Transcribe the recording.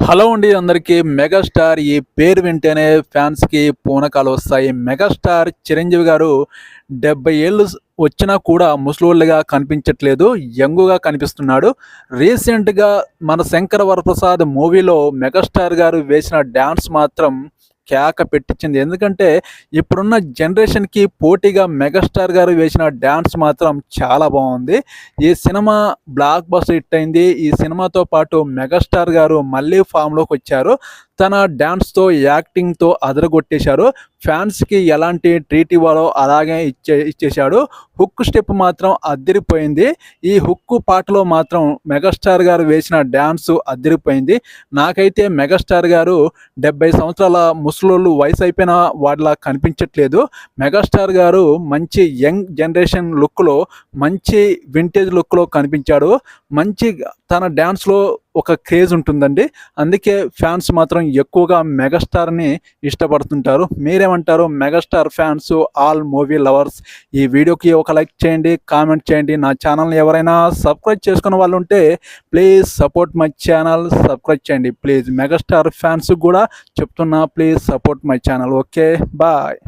Hello అండి అందరికీ. Megastar ఈ పేరు వింటేనే ఫ్యాన్స్కి పూనకాలు వస్తాయి. మెగాస్టార్ చిరంజీవి గారు డెబ్బై ఏళ్ళు వచ్చినా కూడా ముసలోళ్ళుగా కనిపించట్లేదు యంగుగా కనిపిస్తున్నాడు. రీసెంట్గా మన శంకర వరప్రసాద్ మూవీలో మెగాస్టార్ గారు వేసిన డ్యాన్స్ మాత్రం కేక పెట్టించింది. ఎందుకంటే ఇప్పుడున్న జనరేషన్కి పోటీగా మెగాస్టార్ గారు వేసిన డ్యాన్స్ మాత్రం చాలా బాగుంది. ఈ సినిమా బ్లాక్ బస్టర్ హిట్ అయింది. ఈ సినిమాతో పాటు మెగాస్టార్ గారు మళ్ళీ ఫామ్లోకి వచ్చారు. తన డ్యాన్స్తో యాక్టింగ్తో అదరగొట్టేశారు. ఫ్యాన్స్కి ఎలాంటి ట్రీట్ ఇవ్వాలో అలాగే ఇచ్చే ఇచ్చేశాడు. హుక్ స్టెప్ మాత్రం అద్దరిపోయింది. ఈ హుక్ పాటలో మాత్రం మెగాస్టార్ గారు వేసిన డ్యాన్స్ అద్దరిపోయింది. నాకైతే మెగాస్టార్ గారు డెబ్బై సంవత్సరాల ముసలోళ్ళు వయసు అయిపోయిన వాడిలా కనిపించట్లేదు. మెగాస్టార్ గారు మంచి యంగ్ జనరేషన్ లుక్లో మంచి వింటేజ్ లుక్లో కనిపించాడు. మంచి తన డ్యాన్స్లో ఒక క్రేజ్ ఉంటుందండి. అందుకే ఫ్యాన్స్ మాత్రం ఎక్కువగా మెగాస్టార్ని ఇష్టపడుతుంటారు. మీరేమంటారు? Megastar fans all movie lovers ఈ వీడియోకి ఒక లైక్ చేయండి కామెంట్ చేయండి. నా ఛానల్ని ఎవరైనా సబ్స్క్రైబ్ చేసుకున్న వాళ్ళు ఉంటే please support my channel subscribe చేయండి. ప్లీజ్ మెగాస్టార్ ఫ్యాన్స్ కూడా చెప్తున్నా please support my channel okay bye